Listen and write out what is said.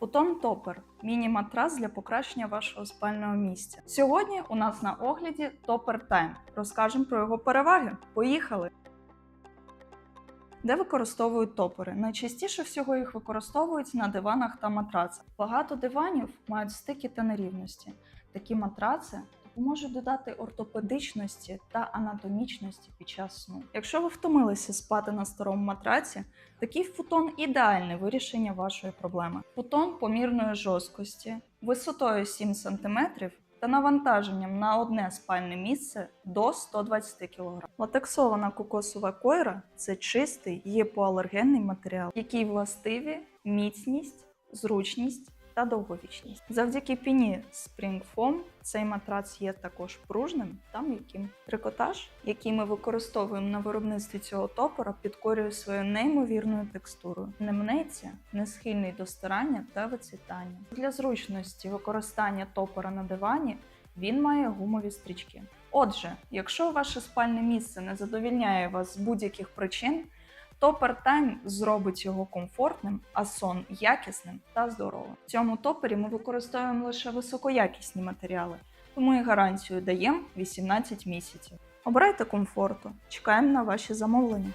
Футон Топер міні-матрас для покращення вашого спального місця. Сьогодні у нас на огляді Топер Тайм. Розкажемо про його переваги. Поїхали! Де використовують топори? Найчастіше всього їх використовують на диванах та матрацах. Багато диванів мають стики та нерівності. Такі матраци допоможуть додати ортопедичності та анатомічності під час сну. Якщо ви втомилися спати на старому матраці, такий футон ідеальне вирішення вашої проблеми. Футон помірної жорсткості, висотою 7 см та навантаженням на одне спальне місце до 120 кг. Латексована кокосова койра це чистий гіпоалергенний матеріал, який властиві міцність, зручність та довговічність. Завдяки піні Spring Foam цей матрац є також пружним та м'яким. Трикотаж, який ми використовуємо на виробництві цього топора, підкорює своєю неймовірною текстурою. Не мнеться, не схильний до старання та вицвітання. Для зручності використання топора на дивані він має гумові стрічки. Отже, якщо ваше спальне місце не задовільняє вас з будь-яких причин, Топер Тайм зробить його комфортним, а сон якісним та здоровим. В цьому топері ми використовуємо лише високоякісні матеріали, тому і гарантію даємо 18 місяців. Обирайте комфорту, чекаємо на ваші замовлення.